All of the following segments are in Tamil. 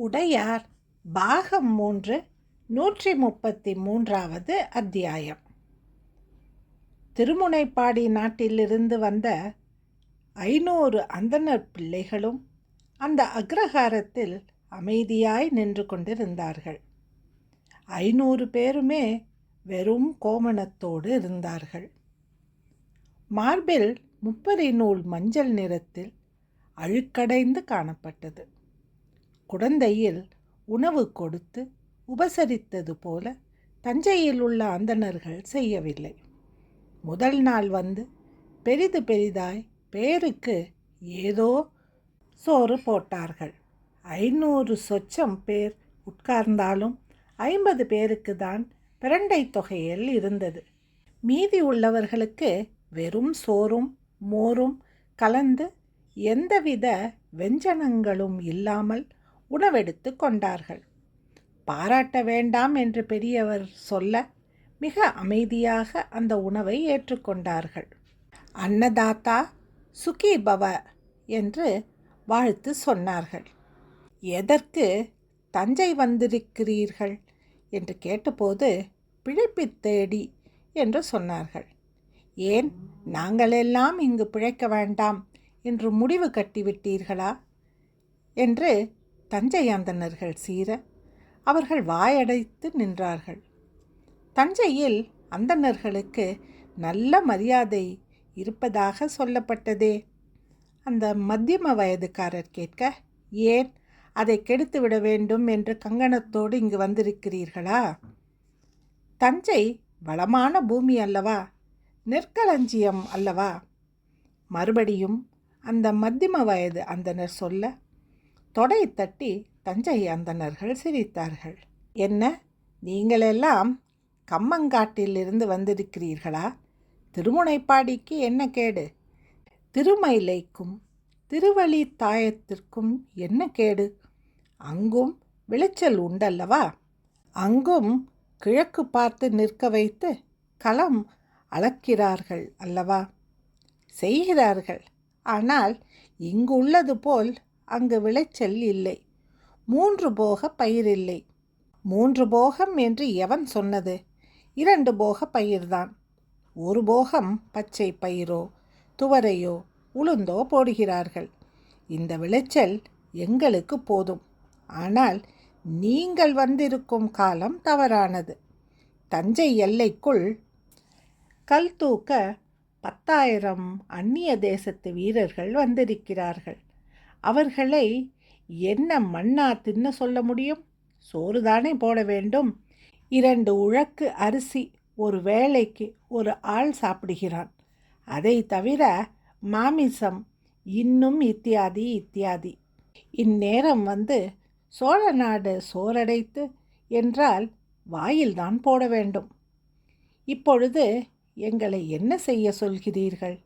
உடையார் பாகம் மூன்று நூற்றி முப்பத்தி மூன்றாவது அத்தியாயம். திருமுனைப்பாடி நாட்டிலிருந்து வந்த ஐநூறு அந்தணர் பிள்ளைகளும் அந்த அக்ரஹாரத்தில் அமைதியாய் நின்று கொண்டிருந்தார்கள். ஐநூறு பேருமே வெறும் கோமணத்தோடு இருந்தார்கள். மார்பில் முப்பரி நூல் மஞ்சள் நிறத்தில் அழுக்கடைந்து காணப்பட்டது. குடந்தையில் உணவு கொடுத்து உபசரித்தது போல தஞ்சையில் உள்ள அந்தணர்கள் செய்யவில்லை. முதல் நாள் வந்து பெரிது பெரிதாய் பேருக்கு ஏதோ சோறு போட்டார்கள். ஐநூறு சொச்சம் பேர் உட்கார்ந்தாலும் ஐம்பது பேருக்கு தான் பிரண்டை தொகையில் இருந்தது. மீதி உள்ளவர்களுக்கு வெறும் சோறும் மோரும் கலந்து எந்தவித வெஞ்சனங்களும் இல்லாமல் உணவெடுத்து கொண்டார்கள். பாராட்ட வேண்டாம் என்று பெரியவர் சொல்ல மிக அமைதியாக அந்த உணவை ஏற்றுக்கொண்டார்கள் அன்னதாத்தா சுகி பவ என்று வாழ்த்து சொன்னார்கள். எதற்கு தஞ்சை வந்திருக்கிறீர்கள்? என்று கேட்டபோது பிழைப்பு தேடி என்று சொன்னார்கள். ஏன் நாங்களெல்லாம் இங்கு பிழைக்க வேண்டாம் என்று முடிவு கட்டிவிட்டீர்களா? என்று தஞ்சையாந்தனர்கள் சீர அவர்கள் வாயடைத்து நின்றார்கள். தஞ்சையில் அந்தணர்களுக்கு நல்ல மரியாதை இருப்பதாக சொல்லப்பட்டதே. அந்த மத்தியம வயதுக்காரர் கேட்க ஏன் அதை கெடுத்து விட வேண்டும் என்று கங்கணத்தோடு இங்கு வந்திருக்கிறீர்களா? தஞ்சை வளமான பூமி அல்லவா நெற்களஞ்சியம் அல்லவா? மறுபடியும் அந்த மத்தியம வயது அந்தனர் சொல்ல தொடை தட்டி தஞ்சை அந்தணர்கள் சிரித்தார்கள். என்ன நீங்களெல்லாம் கம்மங்காட்டிலிருந்து வந்திருக்கிறீர்களா? திருமுனைப்பாடிக்கு என்ன கேடு? திருமயிலைக்கும் திருவழி தாயத்திற்கும் என்ன கேடு? அங்கும் விளைச்சல் உண்டல்லவா? அங்கும் கிழக்கு பார்த்து நிற்க வைத்து களம் அளக்கிறார்கள் அல்லவா? செய்கிறார்கள். ஆனால் இங்கு உள்ளது போல் அங்கு விளைச்சல் இல்லை. மூன்று போக பயிர் இல்லை. மூன்று போகம் என்று எவன் சொன்னது? இரண்டு போக பயிர்தான். ஒரு போகம் பச்சை பயிரோ துவரையோ உளுந்தோ போடுகிறார்கள். இந்த விளைச்சல் எங்களுக்கு போதும். ஆனால் நீங்கள் வந்திருக்கும் காலம் தவறானது. தஞ்சை எல்லைக்குள் கல் தூக்க பத்தாயிரம் அந்நிய தேசத்து வீரர்கள் வந்திருக்கிறார்கள். அவர்களை என்ன மண்ணா தின்ன சொல்ல முடியும்? சோறுதானே போட வேண்டும். இரண்டு உழக்கு அரிசி ஒரு வேளைக்கு ஒரு ஆள் சாப்பிடுகிறான். அதை தவிர மாமிசம் இன்னும் இத்தியாதி இத்தியாதி. இந்நேரம் வந்து சோழ நாடு சோரடைத்து என்றால் வாயில்தான் போட வேண்டும். இப்பொழுது எங்களை என்ன செய்ய சொல்கிறீர்கள்?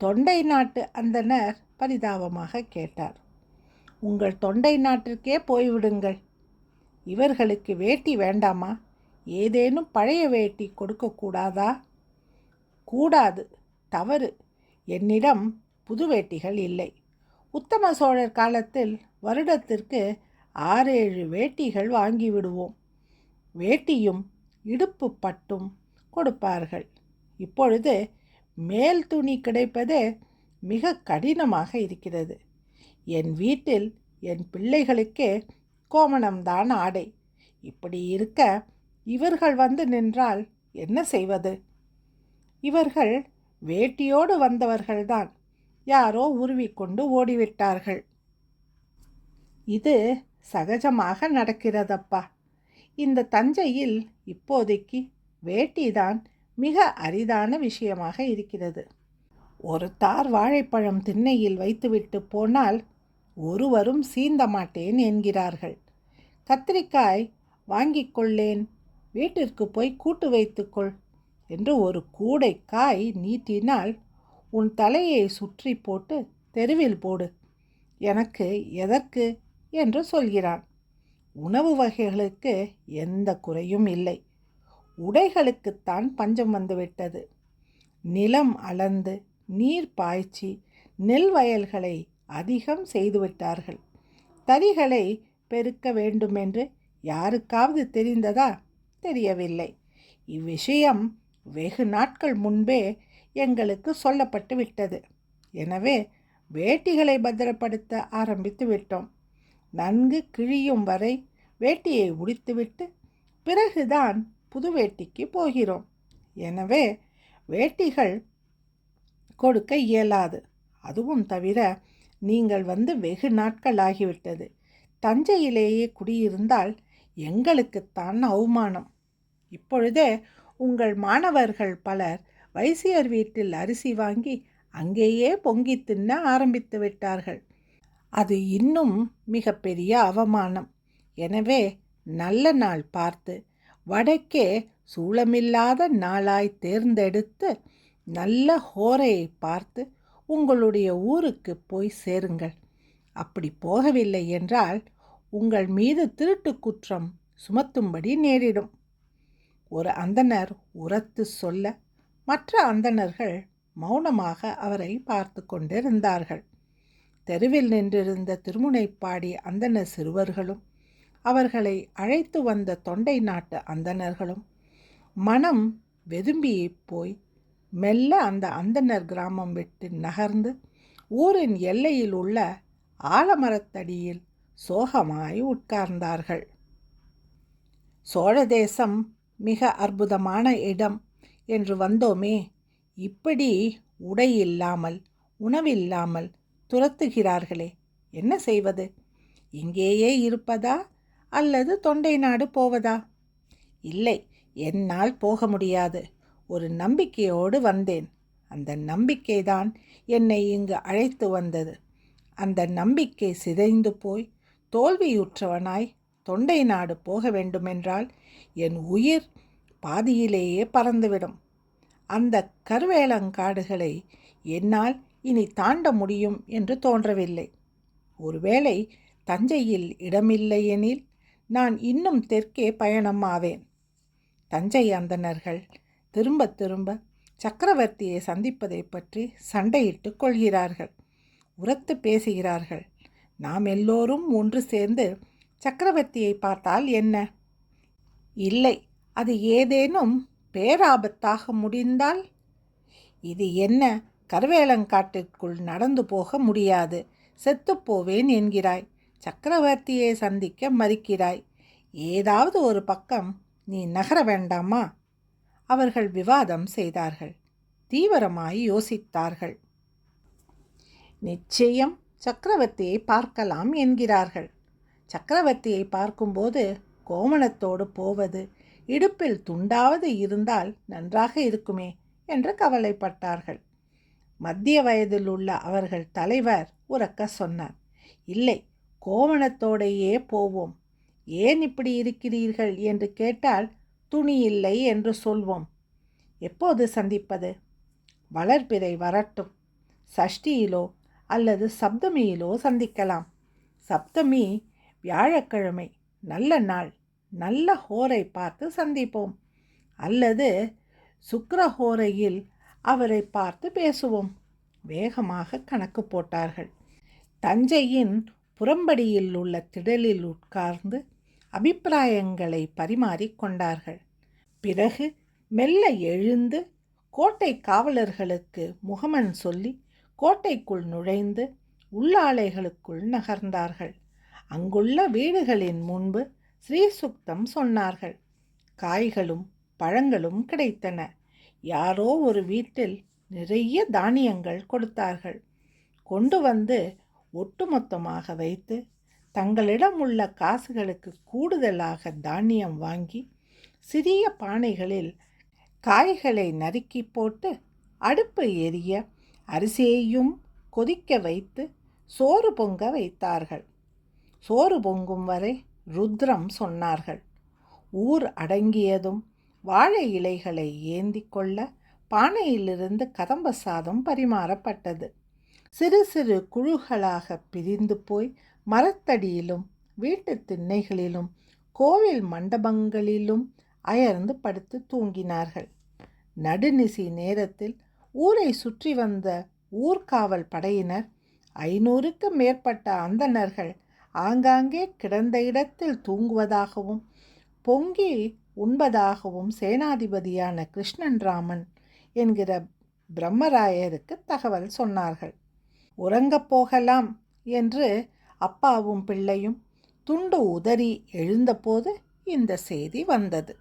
தொண்டை நாட்டு அந்தனர் பரிதாபமாக கேட்டார். உங்கள் தொண்டை நாட்டிற்கே போய்விடுங்கள். இவர்களுக்கு வேட்டி வேண்டாமா? ஏதேனும் பழைய வேட்டி கொடுக்கக்கூடாதா? கூடாது. தவறு. என்னிடம் புது வேட்டிகள் இல்லை. உத்தம சோழர் காலத்தில் வருடத்திற்கு ஆறேழு வேட்டிகள் வாங்கிவிடுவோம் வேட்டியும் இடுப்பு பட்டும் கொடுப்பார்கள். இப்பொழுது மேல் துணி கிடைப்பதே மிக கடினமாக இருக்கிறது. என் வீட்டில் என் பிள்ளைகளுக்கே கோமணம்தான் ஆடை. இப்படி இருக்க இவர்கள் வந்து நின்றால் என்ன செய்வது? இவர்கள் வேட்டியோடு வந்தவர்கள்தான். யாரோ உருவிக்கொண்டு ஓடிவிட்டார்கள். இது சகஜமாக நடக்கிறதப்பா. இந்த தஞ்சையில் இப்போதைக்கு வேட்டிதான் மிக அரிதான விஷயமாக இருக்கிறது. ஒரு தார் வாழைப்பழம் திண்ணையில் வைத்துவிட்டு போனால் ஒருவரும் சீந்த மாட்டேன் என்கிறார்கள். கத்திரிக்காய் வாங்கிக் கொள்ளேன் வீட்டிற்கு போய் கூட்டு வைத்துக்கொள் என்று ஒரு கூடை காய் நீட்டினால் உன் தலையை சுற்றி போட்டு தெருவில் போடு எனக்கு எதற்கு என்று சொல்கிறான். உணவு வகைகளுக்கு எந்த குறையும் இல்லை. உடைகளுக்குத்தான் பஞ்சம் வந்துவிட்டது. நிலம் அளந்து நீர் பாய்ச்சி நெல் வயல்களை அதிகம் செய்துவிட்டார்கள் தறிகளை பெருக்க வேண்டுமென்று யாருக்காவது தெரிந்ததா? தெரியவில்லை. இவ்விஷயம் வெகு நாட்கள் முன்பே எங்களுக்கு சொல்லப்பட்டு விட்டது. எனவே வேட்டிகளை பத்திரப்படுத்த ஆரம்பித்து விட்டோம். நன்கு கிழியும் வரை வேட்டியை உடித்துவிட்டு பிறகுதான் புது வேட்டிக்கு போகிறோம். எனவே வேட்டிகள் கொடுக்க இயலாது. அதுவும் தவிர நீங்கள் வந்து வெகு நாட்கள் ஆகிவிட்டது தஞ்சையிலேயே குடியிருந்தால் எங்களுக்குத்தான் அவமானம். இப்பொழுதே உங்கள் மாணவர்கள் பலர் வைசியர் வீட்டில் அரிசி வாங்கி அங்கேயே பொங்கி தின்ன ஆரம்பித்து விட்டார்கள். அது இன்னும் மிகப்பெரிய அவமானம். எனவே நல்ல நாள் பார்த்து வடக்கே சூளமில்லாத நாளாய் தேர்ந்தெடுத்து நல்ல ஹோரையை பார்த்து உங்களுடைய ஊருக்கு போய் சேருங்கள். அப்படி போகவில்லை என்றால் உங்கள் மீது திருட்டு குற்றம் சுமத்தும்படி நேரிடும். ஒரு அந்தனர் உரத்து சொல்ல மற்ற அந்தணர்கள் மௌனமாக அவரை பார்த்து கொண்டிருந்தார்கள். தெருவில் நின்றிருந்த திருமுனைப்பாடி அந்தன சிறுவர்களும் அவர்களை அழைத்து வந்த தொண்டை நாட்டு அந்தணர்களும் மனம் வெதும்பியைப் போய் மெல்ல அந்த அந்தனர் கிராமம் விட்டு நகர்ந்து ஊரின் எல்லையில் உள்ள ஆலமரத்தடியில் சோகமாய் உட்கார்ந்தார்கள். சோழ தேசம் மிக அற்புதமான இடம் என்று வந்தோமே இப்படி உடை இல்லாமல் உணவில்லாமல் துரத்துகிறார்களே என்ன செய்வது? இங்கேயே இருப்பதா அல்லது தொண்டை நாடு போவதா? இல்லை என்னால் போக முடியாது. ஒரு நம்பிக்கையோடு வந்தேன். அந்த நம்பிக்கைதான் என்னை இங்கு அழைத்து வந்தது. அந்த நம்பிக்கை சிதைந்து போய் தோல்வியுற்றவனாய் தொண்டை நாடு போக வேண்டுமென்றால் என் உயிர் பாதியிலேயே பறந்துவிடும். அந்த கருவேலங்காடுகளை என்னால் இனி தாண்ட முடியும் என்று தோன்றவில்லை. ஒருவேளை தஞ்சையில் இடமில்லையெனில் நான் இன்னும் தெற்கே பயணமாவேன் தஞ்சை அந்தணர்கள் திரும்ப திரும்ப சக்கரவர்த்தியை சந்திப்பதை பற்றி சண்டையிட்டு கொள்கிறார்கள். உரத்து பேசுகிறார்கள். நாம் எல்லோரும் ஒன்று சேர்ந்து சக்கரவர்த்தியை பார்த்தால் என்ன? இல்லை அது ஏதேனும் பேராபத்தாக முடிந்தால்? இது என்ன? கருவேலங்காட்டிற்குள் நடந்து போக முடியாது. செத்துப்போவேன் என்கிறாய். சக்கரவர்த்தியை சந்திக்க மறுக்கிறாய். ஏதாவது ஒரு பக்கம் நீ நகர வேண்டாமா? அவர்கள் விவாதம் செய்தார்கள். தீவிரமாய் யோசித்தார்கள். நிச்சயம் சக்கரவர்த்தியை பார்க்கலாம் என்கிறார்கள். சக்கரவர்த்தியை பார்க்கும்போது கோமணத்தோடு போவது இடுப்பில் துண்டாவது இருந்தால் நன்றாக இருக்குமே என்று கவலைப்பட்டார்கள். மத்திய வயதில் உள்ள அவர்கள் தலைவர் உறக்க சொன்னார். இல்லை கோவணத்தோடையே போவோம். ஏன் இப்படி இருக்கிறீர்கள்? என்று கேட்டால் துணி இல்லை என்று சொல்வோம். எப்போது சந்திப்பது? வளர்பிறை வரட்டும். சஷ்டியிலோ அல்லது சப்தமியிலோ சந்திக்கலாம். சப்தமி வியாழக்கிழமை நல்ல நாள் நல்ல ஹோரை பார்த்து சந்திப்போம். அல்லது சுக்கரஹோரையில் அவரை பார்த்து பேசுவோம். வேகமாக கணக்கு போட்டார்கள். தஞ்சையின் புறம்படியில் உள்ள திடலில் உட்கார்ந்து அபிப்பிராயங்களை பரிமாறிக்கொண்டார்கள் பிறகு மெல்ல எழுந்து கோட்டை காவலர்களுக்கு முகமன் சொல்லி கோட்டைக்குள் நுழைந்து உள்ளாலைகளுக்குள் நகர்ந்தார்கள். அங்குள்ள வீடுகளின் முன்பு ஸ்ரீசுக்தம் சொன்னார்கள். காய்களும் பழங்களும் கிடைத்தன. யாரோ ஒரு வீட்டில் நிறைய தானியங்கள் கொடுத்தார்கள். கொண்டு வந்து ஒட்டுமொத்தமாக வைத்து தங்களிடம் உள்ள காசுகளுக்கு கூடுதலாக தானியம் வாங்கி சிறிய பானைகளில் காய்களை நறுக்கி போட்டு அடுப்பு எரிய அரிசியையும் கொதிக்க வைத்து சோறு பொங்க வைத்தார்கள். சோறு பொங்கும் வரை ருத்ரம் சொன்னார்கள். ஊர் அடங்கியதும் வாழை இலைகளை ஏந்தி கொள்ள பானையிலிருந்து கதம்ப சாதம் பரிமாறப்பட்டது. சிறு சிறு குழுக்களாக பிரிந்து போய் மரத்தடியிலும் வீட்டு திண்ணைகளிலும் கோவில் மண்டபங்களிலும் அயர்ந்து படுத்து தூங்கினார்கள். நடுநிசி நேரத்தில் ஊரை சுற்றி வந்த ஊர்காவல் படையினர் ஐநூறுக்கு மேற்பட்ட அந்தணர்கள் ஆங்காங்கே கிடந்த இடத்தில் தூங்குவதாகவும் பொங்கி உண்பதாகவும் சேனாதிபதியான கிருஷ்ணன் ராமன் என்கிற பிரம்மராயருக்கு தகவல் சொன்னார்கள். உறங்கப் போகலாம் என்று அப்பாவும் பிள்ளையும் துண்டு உதறி எழுந்தபோது இந்த செய்தி வந்தது.